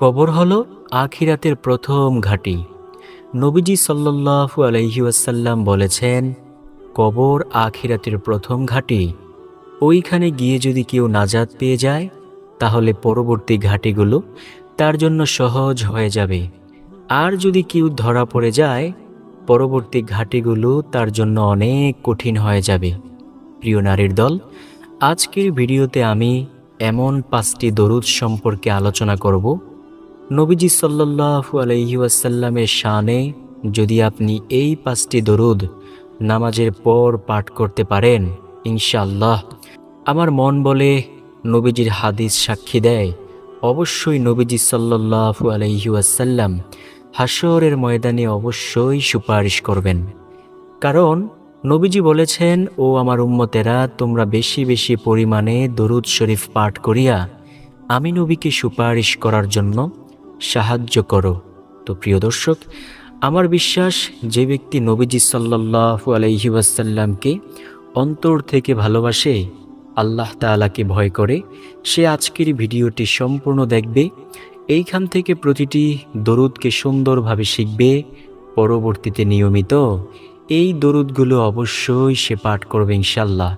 কবর হল আখিরাতের প্রথম ঘাঁটি। নবীজি সাল্লাল্লাহু আলাইহি ওয়াসাল্লাম বলেছেন, কবর আখিরাতের প্রথম ঘাঁটি। ওইখানে গিয়ে যদি কেউ নাজাত পেয়ে যায়, তাহলে পরবর্তী ঘাঁটিগুলো তার জন্য সহজ হয়ে যাবে। আর যদি কেউ ধরা পড়ে যায়, পরবর্তী ঘাঁটিগুলো তার জন্য অনেক কঠিন হয়ে যাবে। প্রিয় নারীর দল, আজকের ভিডিওতে আমি এমন পাঁচটি দরুদ সম্পর্কে আলোচনা করব নবীজি সাল্লাল্লাহু আলাইহি ওয়াসাল্লামের শানে যদি আপনি এই পাঁচটি দরুদ নামাজের পর পাঠ করতে পারেন, ইনশাআল্লাহ। আমার মন বলে নবীজির হাদিস সাক্ষী দেয়, অবশ্যই নবীজি সাল্লাল্লাহু আলাইহি ওয়াসাল্লাম হাসরের ময়দানে অবশ্যই সুপারিশ করবেন। কারণ নবীজি বলেছেন, ও আমার উম্মতেরা, তোমরা বেশি বেশি পরিমাণে দরুদ শরীফ পাঠ করিয়া, আমি নবীকে সুপারিশ করার জন্য সাহায্য করো। তো প্রিয় দর্শক, আমার বিশ্বাস যে ব্যক্তি নবীজি সাল্লাল্লাহু আলাইহি ওয়াসাল্লামকে অন্তর থেকে ভালোবাসে, আল্লাহ তাআলাকে ভয় করে, সে আজকের ভিডিওটি সম্পূর্ণ দেখবে। এইখান থেকে প্রতিটি দরুদকে সুন্দরভাবে শিখবে। পরবর্তীতে নিয়মিত এই দরুদগুলো অবশ্যই সে পাঠ করবে ইনশাল্লাহ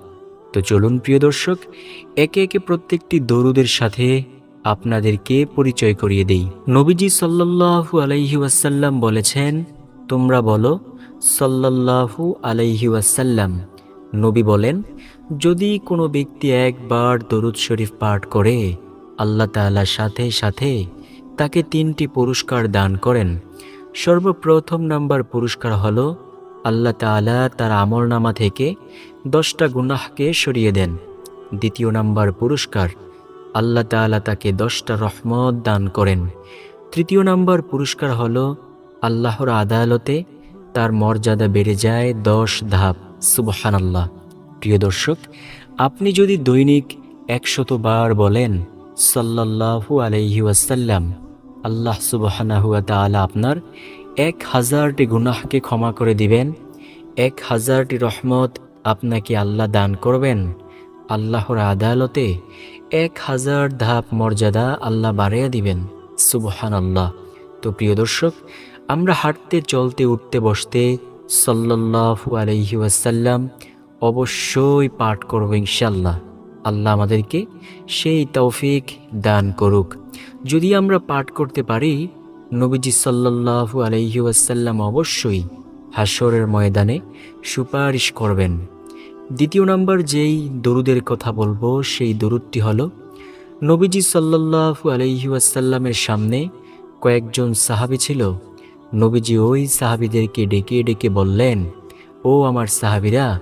তো চলুন প্রিয় দর্শক, একে একে প্রত্যেকটি দরুদের সাথে আপনাদেরকে পরিচয় করিয়ে দেই। নবীজি সাল্লাল্লাহু আলাইহি ওয়াসাল্লাম বলেছেন, তোমরা বলো, সাল্লাল্লাহু আলাইহি ওয়াসাল্লাম। নবী বলেন, যদি কোনো ব্যক্তি একবার দরুদ শরীফ পাঠ করে, আল্লাহ তাআলার সাথে সাথে তাকে তিনটি পুরস্কার দান করেন। সর্বপ্রথম নাম্বার পুরস্কার হল, আল্লাহ তাআলা তার আমল নামা থেকে দশটা গুনাহকে সরিয়ে দেন। দ্বিতীয় নাম্বার পুরস্কার আল্লাহ তাআলা তাকে দশটা রহমত দান করেন। তৃতীয় নাম্বার পুরস্কার হলো আল্লাহর আদালতে তার মর্যাদা বেড়ে যায় দশ ধাপ। সুবহান আল্লাহ প্রিয় দর্শক, আপনি যদি দৈনিক একশত বার বলেন, সাল্লাল্লাহু আলাইহি ওয়াসাল্লাম, আল্লাহ সুবহানাহুয়া তাআলা আপনার এক হাজারটি গুনাহকে ক্ষমা করে দিবেন, এক হাজারটি রহমত আপনাকে আল্লাহ দান করবেন, আল্লাহর আদালতে এক হাজার ধাপ মর্যাদা আল্লাহ বাড়িয়ে দিবেন। সুবহান আল্লাহ তো প্রিয় দর্শক, আমরা হাঁটতে, চলতে, উঠতে, বসতে আলাইহি ওয়াসাল্লাম অবশ্যই পাঠ করব ইনশাল্লাহ আল্লাহ আমাদেরকে সেই তৌফিক দান করুক। যদি আমরা পাঠ করতে পারি, নবীজি সাল্লাল্লাহু আলাইহি ওয়াসাল্লাম অবশ্যই হাসরের ময়দানে সুপারিশ করবেন। দ্বিতীয় নাম্বার যেই দরুদের কথা বলব, সেই দরুদটি হলো, নবীজি সাল্লাল্লাহু আলাইহি ওয়াসাল্লামের সামনে কয়েকজন সাহাবী ছিল। নবীজি ওই সাহাবীদেরকে ডেকে ডেকে বললেন, ও আমার সাহাবিরা,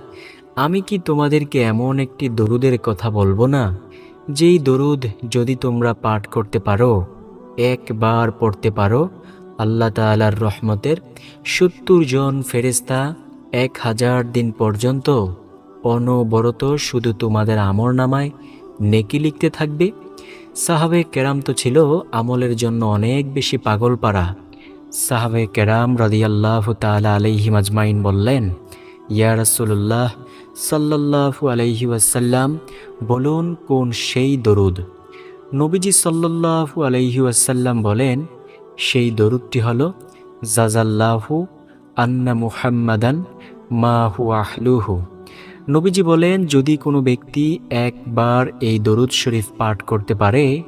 আমি কি তোমাদেরকে এমন একটি দরুদের কথা বলব না, যেই দরুদ যদি তোমরা পাঠ করতে পারো, একবার পড়তে পারো, আল্লাহ তাআলার রহমতের সত্তর জন ফেরেস্তা এক হাজার দিন পর্যন্ত অনবরত শুধু তোমাদের আমর নামায় নেকি লিখতে থাকবে। সাহাবে কেরাম তো ছিল আমলের জন্য অনেক বেশি পাগল পারা সাহাবে কেরাম রাদিয়াল্লাহ তালা আলাইহি মাজমাইন বললেন, ইয়া রাসূলুল্লাহ সাল্লাল্লাহু আলাইহি ওয়াসাল্লাম, বলুন কোন সেই দরুদ? নবীজি সাল্লাল্লাহু আলাইহি ওয়াসাল্লাম বলেন, সেই দরুদটি হল, জাজাল্লাহু আন্না মুহাম্মাদান মা হু আহলুহু। নবীজি বলেন, যদি কোনো ব্যক্তি একবার এই দরুদ শরীফ পাঠ করতে পারে,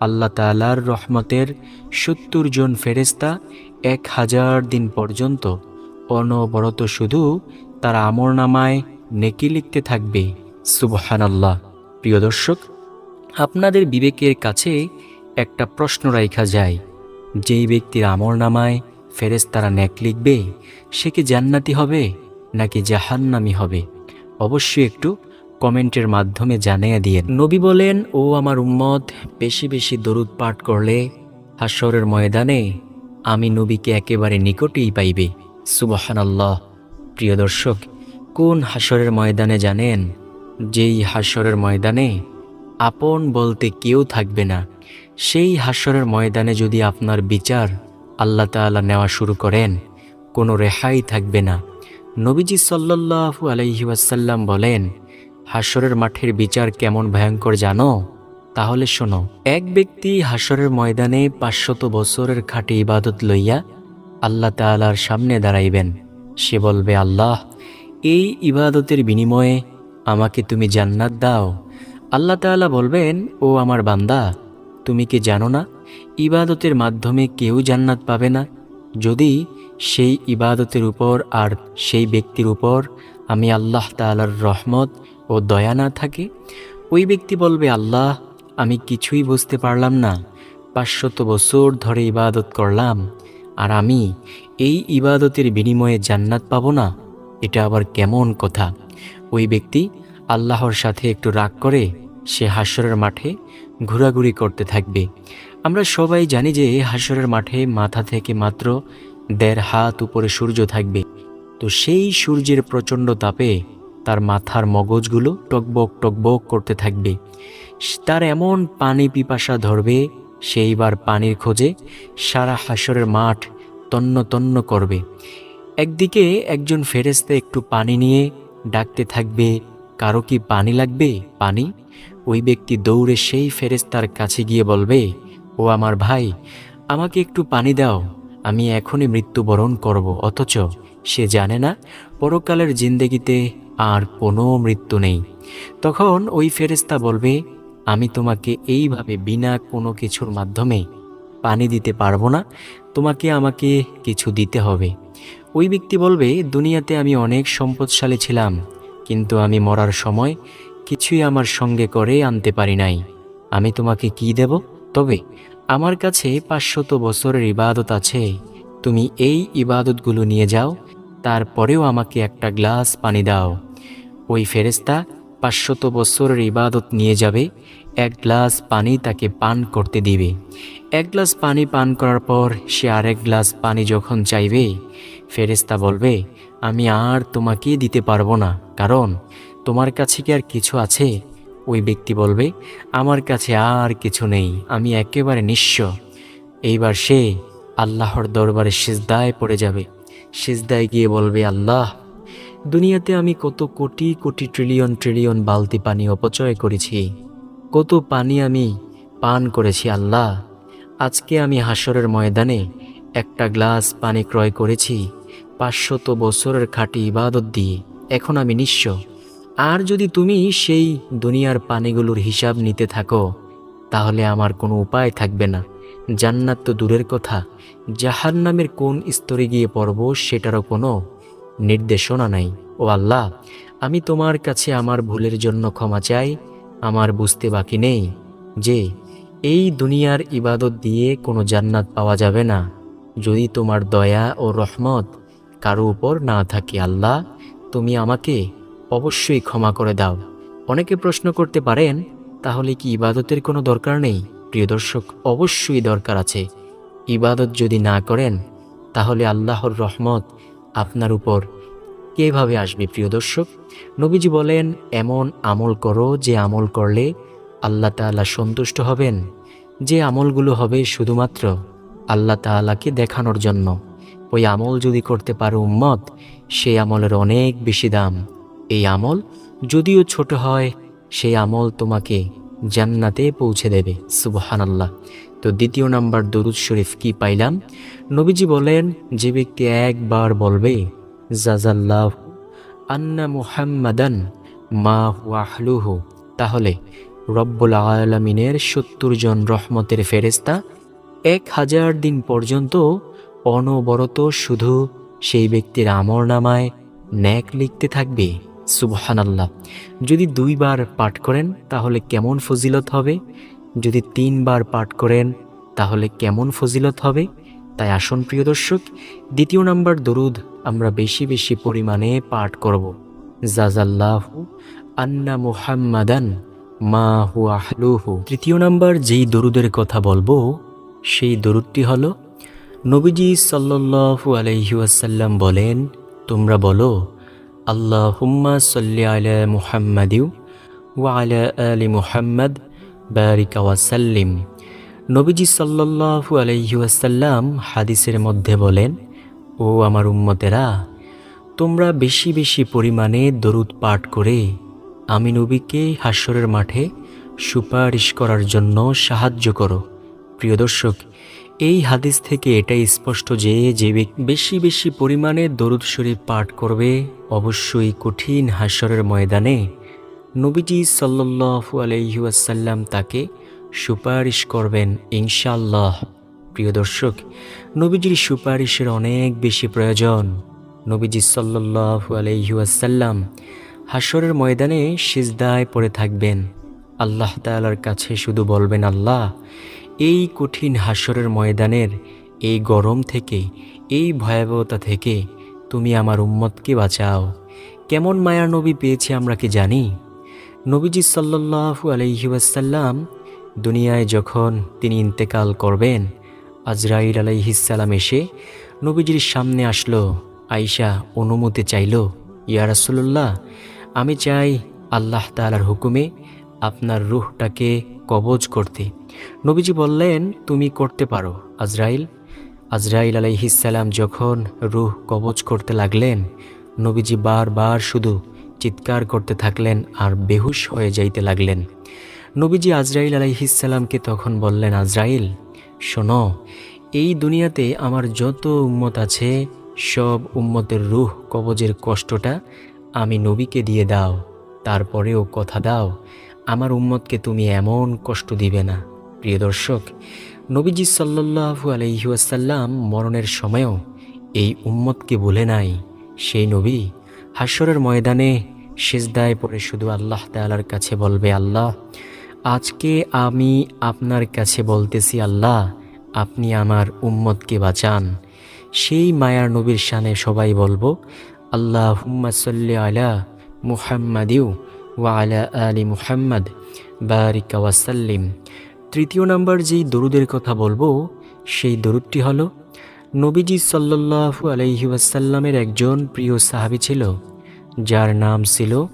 আল্লাহ তালার রহমতের সত্তর জন ফেরেস্তা এক হাজার দিন পর্যন্ত অনবরত শুধু তার আমর নামায় নেকি লিখতে থাকবে। সুবহানাল্লাহ। প্রিয় দর্শক, আপনাদের বিবেকের কাছে একটা প্রশ্ন রাখা যায়। যেই ব্যক্তির আমর নামায় ফেরেস্তারা নেক লিখবে, সে কি জান্নাতি হবে নাকি জাহান্নামি হবে? অবশ্যই একটু কমেন্টের মাধ্যমে জানিয়ে দিয়ে নবী বলেন, ও আমার উম্মত, বেশি বেশি দরুদ পাঠ করলে হাসরের ময়দানে আমি নবীকে একেবারে নিকটেই পাইবে। সুবহানাল্লাহ। প্রিয় দর্শক, কোন হাসরের ময়দানে জানেন, যেই হাসরের ময়দানে আপন বলতে কেউ থাকবে না। সেই হাসরের ময়দানে যদি আপনার বিচার আল্লাহ তাআলা নেওয়া শুরু করেন, কোনো রেহাই থাকবে না। নবীজি সাল্লাল্লাহু আলাইহি ওয়াসাল্লাম বলেন হাসরের মাঠের বিচার কেমন ভয়ঙ্কর জানো? তাহলে শোনো, এক ব্যক্তি হাসরের ময়দানে পাঁচশত বছরের খাঁটি ইবাদত লইয়া আল্লাহ তাআলার সামনে দাঁড়াইবেন। সে বলবে, আল্লাহ, এই ইবাদতের বিনিময়ে আমাকে তুমি জান্নাত দাও। আল্লাহ তাআলা বলবেন, ও আমার বান্দা, তুমি কি জানো না, ইবাদতের মাধ্যমে কেউ জান্নাত পাবে না? যদি সেই ইবাদতের উপর আর সেই ব্যক্তির উপর আমি আল্লাহ তাআলার রহমত ও দয়া না থাকে। ওই ব্যক্তি বলবে, আল্লাহ, আমি কিছুই বুঝতে পারলাম না। পাঁচশত বছর ধরে ইবাদত করলাম, আর আমি এই ইবাদতের বিনিময়ে জান্নাত পাবো না। এটা আবার কেমন কথা? ওই ব্যক্তি আল্লাহর সাথে একটু রাগ করে, সে হাসরের মাঠে ঘোরাঘুরি করতে থাকবে। আমরা সবাই জানি যে হাসরের মাঠে মাথা থেকে মাত্র দেড় হাত উপরে সূর্য থাকবে। তো সেই সূর্যের প্রচণ্ড তাপে তার মাথার মগজগুলো টকবক টকবক করতে থাকবে। তার এমন পানি পিপাসা ধরবে সেইবার পানির খোঁজে সারা হাসরের মাঠ তন্ন তন্ন করবে। একদিকে একজন ফেরেস্তা একটু পানি নিয়ে ডাকতে থাকবে, কারও কি পানি লাগবে? পানি? ওই ব্যক্তি দৌড়ে সেই ফেরেস্তার কাছে গিয়ে বলবে, ও আমার ভাই, আমাকে একটু পানি দাও। আমি এখনই মৃত্যুবরণ করব, অথচ সে জানে না, পরকালের জিন্দেগিতে আর কোনো মৃত্যু নেই। তখন ওই ফেরেস্তা বলবে, আমি তোমাকে এইভাবে বিনা কোনো কিছুর মাধ্যমে পানি দিতে পারব না, তোমাকে আমাকে কিছু দিতে হবে। ওই ব্যক্তি বলবে, দুনিয়াতে আমি অনেক সম্পদশালী ছিলাম, কিন্তু আমি মরার সময় কিছুই আমার সঙ্গে করে আনতে পারি নাই। আমি তোমাকে কি দেব? তবে আমার কাছে পাঁচশত বছরের ইবাদত আছে। তুমি এই ইবাদতগুলো নিয়ে যাও, তারপরেও আমাকে একটা গ্লাস পানি দাও। ওই ফেরেস্তা পাঁচশত বছরের ইবাদত নিয়ে যাবে, এক গ্লাস পানি তাকে পান করতে দিবে। এক গ্লাস পানি পান করার পর সে আরেক গ্লাস পানি যখন চাইবে ফেরেস্তা বলবে, আমি আর তোমাকে দিতে পারব না, কারণ তোমার কাছে কি আর কিছু আছে? ওই ব্যক্তি বলবে, আমার কাছে আর কিছু নেই, আমি একেবারে নিঃস্ব। এইবার সে আল্লাহর দরবারে সিজদায় পড়ে যাবে। সিজদায় গিয়ে বলবে, আল্লাহ, দুনিয়াতে আমি কত কোটি কোটি ট্রিলিয়ন ট্রিলিয়ন বালতি পানি অপচয় করেছি। কত পানি আমি পান করেছি, আল্লাহ। আজকে আমি হাসরের ময়দানে একটা গ্লাস পানি ক্রয় করেছি, পাঁচশত বছরের খাঁটি ইবাদত দিয়ে। এখন আমি নিঃস্ব। আর যদি তুমি সেই দুনিয়ার পানিগুলোর হিসাব নিতে থাকো, তাহলে আমার কোনো উপায় থাকবে না। জান্নাত তো দূরের কথা। জাহার নামের কোন স্তরে গিয়ে পড়ব সেটারও কোনো নির্দেশনা নাই। ও আল্লাহ, আমি তোমার কাছে আমার ভুলের জন্য ক্ষমা চাই। আমার বুঝতে বাকি নেই যে এই দুনিয়ার ইবাদত দিয়ে কোনো জান্নাত পাওয়া যাবে না। যদি তোমার দয়া ও রহমত কারও উপর না থাকে আল্লাহ, তুমি আমাকে অবশ্যই ক্ষমা করে দাও। অনেকে প্রশ্ন করতে পারেন, তাহলে কি ইবাদতের কোনো দরকার নেই? প্রিয় দর্শক, অবশ্যই দরকার আছে। ইবাদত যদি না করেন, তাহলে আল্লাহর রহমত আপনার উপর কীভাবে আসবে? প্রিয় দর্শক, নবীজি বলেন, এমন আমল করো যে আমল করলে আল্লাহ তাআলা সন্তুষ্ট হবেন। যে আমলগুলো হবে শুধুমাত্র আল্লাহ তাআলাকে দেখানোর জন্য। ওই আমল যদি করতে পারো উম্মত, সেই আমলের অনেক বেশি দাম। এই আমল যদিও ছোট হয়, সেই আমল তোমাকে জান্নাতে পৌঁছে দেবে। সুবহানাল্লাহ। তো দ্বিতীয় নাম্বার দরুদ শরীফ কি পাইলাম? নবীজি বলেন, যে ব্যক্তি একবার বলবে জাজাল্লাহ আন্না মুহাম্মাদান মা ওয়াহলুহু তাহলে রব্বুল আলমিনের সত্তর জন রহমতের ফেরেস্তা এক হাজার দিন পর্যন্ত অনবরত শুধু সেই ব্যক্তির আমর নামায় ন্যাক লিখতে থাকবে। সুবহানাল্লাহ। যদি দুইবার পাঠ করেন, তাহলে কেমন ফজিলত হবে? যদি তিনবার পাঠ করেন, তাহলে কেমন ফজিলত হবে? তাই আসন প্রিয় দর্শক, দ্বিতীয় নাম্বার দরুদ আমরা বেশি বেশি পরিমাণে পাঠ করব। জাজাল্লাহু আন্না মুহাম্মাদান মা হু আহলুহু তৃতীয় নাম্বার যেই দরুদের কথা বলব, সেই দরুদটি হলো, নবীজি সাল্লাল্লাহু আলাইহি ওয়াসাল্লাম বলেন, তোমরা বলো আল্লাহ হুম্মা সাল্লি আলা মুহাম্মাদিউ ওয়া আলা আলি মুহাম্মদ বারিকা ওয়াসাল্লিম নবীজি সাল্লাল্লাহু আলাইহি ওয়াসাল্লাম হাদিসের মধ্যে বলেন, ও আমার উম্মতেরা, তোমরা বেশি বেশি পরিমাণে দরুদ পাঠ করে আমি নবীকে হাস্যরের মাঠে সুপারিশ করার জন্য সাহায্য করো। প্রিয় দর্শক এই হাদিস থেকে এটাই স্পষ্ট যে যে বেশি বেশি পরিমাণে দরুদ শরীফ পাঠ করবে, অবশ্যই কঠিন হাসরের ময়দানে নবীজি সাল্লু আলহিউসাল্লাম তাকে সুপারিশ করবেন ইনশাল্লাহ প্রিয় দর্শক, নবীজির সুপারিশের অনেক বেশি প্রয়োজন। নবীজি সাল্লু আলহিউসাল্লাম হাসরের ময়দানে সিজদায় পড়ে থাকবেন। আল্লাহ তালার কাছে শুধু বলবেন, আল্লাহ এই কঠিন হাসরের ময়দানের এই গরম থেকে, এই ভয়াবহতা থেকে তুমি আমার উম্মতকে বাঁচাও। কেমন মায়ার নবী পেয়েছে আমরা কি জানি? নবীজি সাল্লাহু আলহিউসাল্লাম দুনিয়ায় যখন তিনি ইন্তেকাল করবেন, আজরাইল আলাইহিসাল্লাম এসে নবীজির সামনে আসলো আইসা অনুমতি চাইল, ইয়া রাসুল্লাহ আমি চাই আল্লাহ তালার হুকুমে আপনার রুহটাকে কবজ করতে। নবীজি বললেন, তুমি করতে পারো। আজরাইল আজরাইল আলাইহিসাল্লাম যখন রুহ কবজ করতে লাগলেন, নবীজি বারবার শুধু চিৎকার করতে থাকলেন আর বেহুশ হয়ে যাইতে লাগলেন। নবীজি আজরাইল আলাইহিসাল্লামকে তখন বললেন, আজরাইল, শোনো, এই দুনিয়াতে আমার যত উম্মত আছে, সব উম্মতের রুহ কবজের কষ্টটা আমি নবীকে দিয়ে দাও, তারপরেও কথা দাও আমার উম্মতকে তুমি এমন কষ্ট দিবে না। প্রিয় দর্শক, নবীজি সাল্লু আলহিউসাল্লাম মরণের সময়ও এই উম্মতকে বলে নাই। সেই নবী হাসরের ময়দানে সেজদায় পড়ে শুধু আল্লাহ তালার কাছে বলবে, আল্লাহ, আজকে আমি আপনার কাছে বলতেছি, আল্লাহ, আপনি আমার উম্মতকে বাঁচান। সেই মায়ার নবীর শানে সবাই বলব আল্লাহ হুম্মা সাল্লি আলা মুহাম্মাদিউ ওয়া আলা মুহাম্মদ। বারিকা ওয়াসাল্লিম তৃতীয় নম্বর যেই দরুদের কথা বলব, সেই দরুদটি হল, নবীজি সাল্লাহু আলহি ওয়াসাল্লামের একজন প্রিয় সাহাবি ছিল, যার নাম ছিল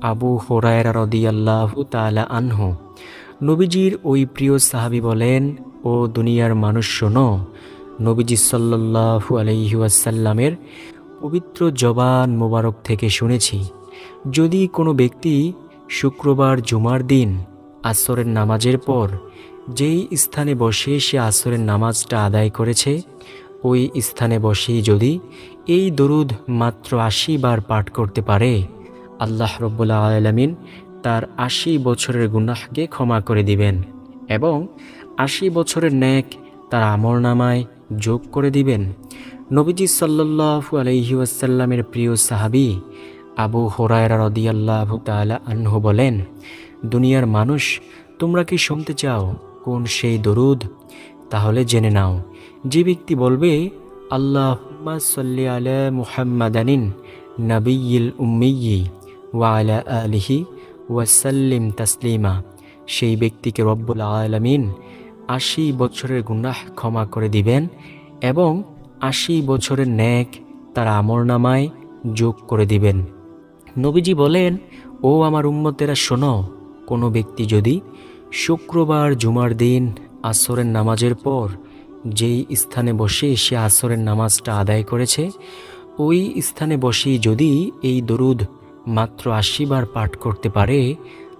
আবু হোরায়রা রদিয়াল্লাহু তালা আনহু। নবীজির ওই প্রিয় সাহাবি বলেন, ও দুনিয়ার মানুষ শোনো, নবীজি সাল্লাহু আলহি ওয়াসাল্লামের পবিত্র জবান মোবারক থেকে শুনেছি। যদি কোনো ব্যক্তি শুক্রবার জুমার দিন আসরের নামাজের পর যেই স্থানে বসে সে আসরের নামাজটা আদায় করেছে, ওই স্থানে বসেই যদি এই দরুদ মাত্র আশি বার পাঠ করতে পারে, আল্লাহ রব্বুল্লা আলমিন তার আশি বছরের গুনাহকে ক্ষমা করে দিবেন এবং আশি বছরের ন্যাক তার আমর নামায় যোগ করে দিবেন। নবীজি সাল্লু আলহি ওয়াসাল্লামের প্রিয় সাহাবি আবু হোরায়রা রদিয়াল্লাহ তালা আনহু বলেন, দুনিয়ার মানুষ, তোমরা কি শুনতে চাও কোন সেই দরুদ? তাহলে জেনে নাও, যে ব্যক্তি বলবে আল্লাহ সাল্লি আলা মুহাম্মাদানিন নবীল উম্মিয়ি ওয়া আলা আলিহি ওয়াসাল্লিম তাসলিমা। সেই ব্যক্তিকে রব্বুল আলমিন আশি বছরের গুনাহ ক্ষমা করে দিবেন এবং আশি বছরের ন্যাক তার আমর নামায় যোগ করে দিবেন। নবীজি বলেন, ও আমার উম্মতেরা, শোনো, কোনো ব্যক্তি যদি শুক্রবার জুমার দিন আসরের নামাজের পর যেই স্থানে বসে সে আসরের নামাজটা আদায় করেছে, ওই স্থানে বসেই যদি এই দরুদ মাত্র আশি বার পাঠ করতে পারে,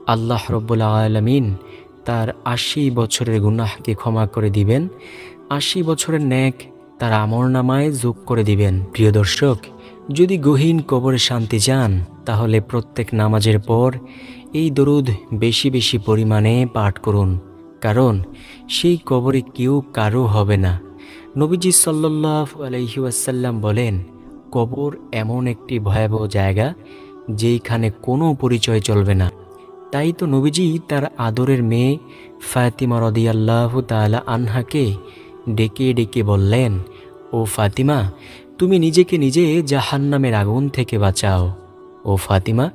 আল্লাহ রব্বুল্লা আলমিন তার আশি বছরের গুনাহকে ক্ষমা করে দিবেন, আশি বছরের ন্যাক তার আমর নামায় যোগ করে দিবেন। প্রিয় দর্শক, যদি গহীন কবরে শান্তি চান তাহলে প্রত্যেক নামাজের পর এই দরুদ বেশি বেশি পরিমাণে পাঠ করুন। কারণ সেই কবরে কেউ কারও হবে না। নবীজি সাল্লাহ আলহিউসাল্লাম বলেন, কবর এমন একটি ভয়াবহ জায়গা যেইখানে কোনো পরিচয় চলবে না। তাই তো নবীজি তার আদরের মেয়ে ফাতিমা রদিয়াল্লাহ তালা আনহাকে ডেকে ডেকে বললেন, ও ফাতিমা, তুমি নিজেকে নিজে জাহান্নামের আগুন থেকে বাঁচাও। ও ফাতিমা,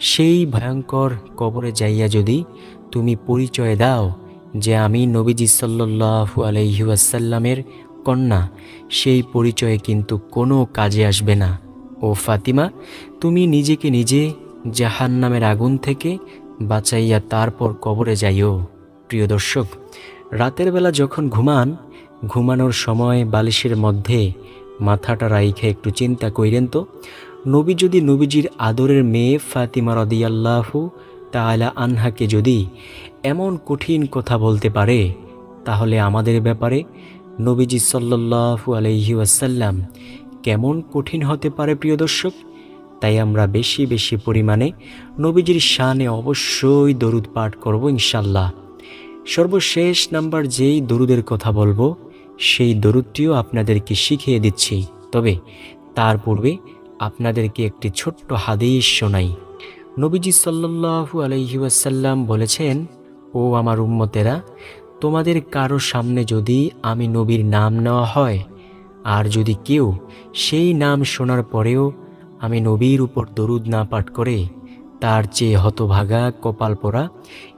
সেই ভয়ঙ্কর কবরে যাইয়া যদি তুমি পরিচয় দাও যে আমি নবীজি সাল্লু আলহিউসাল্লামের কন্যা, সেই পরিচয়ে কিন্তু কোনো কাজে আসবে না। ও ফাতিমা, তুমি নিজেকে নিজে জাহান্নামের আগুন থেকে বাঁচাইয়া তারপর কবরে যাইও। প্রিয় দর্শক, রাতের বেলা যখন ঘুমান, ঘুমানোর সময় বালিশের মধ্যে মাথাটা রাইখে একটু চিন্তা কইরেন তো নবী যদি নবীজির আদরের মেয়ে ফাতিমা রদিয়াল্লাহু তাআলা আনহাকে যদি এমন কঠিন কথা বলতে পারে, তাহলে আমাদের ব্যাপারে নবীজি সাল্লাল্লাহু আলাইহি ওয়াসাল্লাম কেমন কঠিন হতে পারে প্রিয় দর্শক? তাই আমরা বেশি বেশি পরিমাণে নবীজির শানে অবশ্যই দরুদ পাঠ করব ইনশাল্লাহ সর্বশেষ নাম্বার যেই দরুদের কথা বলব, সেই দরুদটিও আপনাদেরকে শিখিয়ে দিচ্ছি। তবে তার পূর্বে আপনাদেরকে একটি ছোট্ট হাদিস শোনাই। নবীজি সাল্লাল্লাহু আলাইহি ওয়াসাল্লাম বলেছেন, ও আমার উম্মতেরা, তোমাদের কারও সামনে যদি আমি নবীর নাম নেওয়া হয়, আর যদি কেউ সেই নাম শোনার পরেও আমি নবীর উপর দরুদ না পাঠ করে, তার চেয়ে হতভাগা কপাল পরা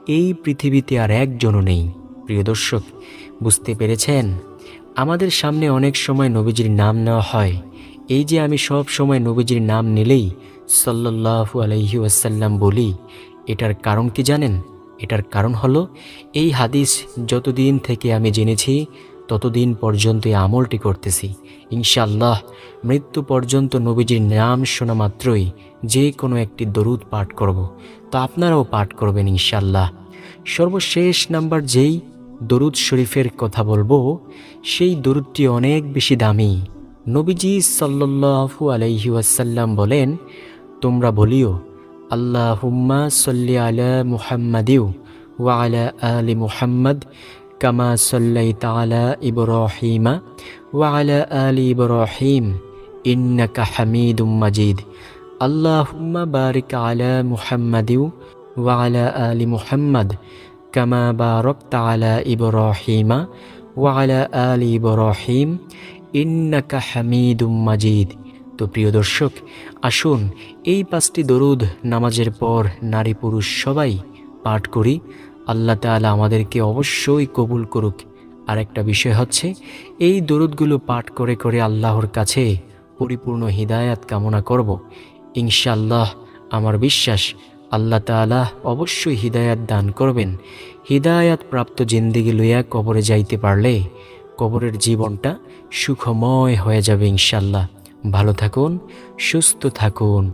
এই পৃথিবীতে আর একজনও নেই। প্রিয় দর্শক, বুঝতে পেরেছেন? আমাদের সামনে অনেক সময় নবীজির নাম নেওয়া হয়। এই যে আমি সব সময় নবীজির নাম নিলেই সাল্লাল্লাহু আলাইহি ওয়াসাল্লাম বলি, এটার কারণ কি জানেন? এটার কারণ হলো, এই হাদিস যতদিন থেকে আমি জেনেছি, ততদিন পর্যন্ত এই আমলটি করতেছি। ইনশাল্লাহ মৃত্যু পর্যন্ত নবীজির নাম শোনা মাত্রই যে কোনো একটি দরুদ পাঠ করব। তো আপনারাও পাঠ করবেন ইনশাল্লাহ সর্বশেষ নাম্বার যেই দরুদ শরীফের কথা বলব, সেই দরুদটি অনেক বেশি দামি। নবীজি সাল্লাল্লাহু আলাইহি ওয়াসাল্লাম বলেন, তোমরা বলিও আল্লাহ হুম্মা সল্লি আলা মুহাম্মাদিউ ওয়া আলা আলি মুহাম্মদ কামা সাল্লাই তালা ইব্রাহিমা ওয়া আলা আলি ইব্রাহিম ইন্নাকা হামিদুম মাজিদ। আল্লাহুম্মা বারিক আলা মুহাম্মাদিউ ওয়া আলা আলি মুহাম্মদ কামা বারাকতা আলা ইব্রাহিমা ওয়া আলা আলি ইব্রাহিম ইন্নাকা হামিদুম মাজিদ। তো প্রিয় দর্শক, আসুন এই পাঁচটি দরুদ নামাজের পর নারী পুরুষ সবাই পাঠ করি। আল্লাহ তাআলা আমাদেরকে অবশ্যই কবুল করুক। আর একটা বিষয় হচ্ছে, এই দরুদগুলো পাঠ করে করে আল্লাহর কাছে পরিপূর্ণ হিদায়াত কামনা করব। ইনশাআল্লাহ, আমার বিশ্বাস, আল্লাহ তাআলা অবশ্যই হিদায়াত দান করবেন। হিদায়াত প্রাপ্ত জিন্দিগি লইয়া কবরে যাইতে পারলে কবরের জীবনটা সুখময় হয়ে যাবে ইনশাল্লাহ ভালো থাকুন সুস্থ থাকুন।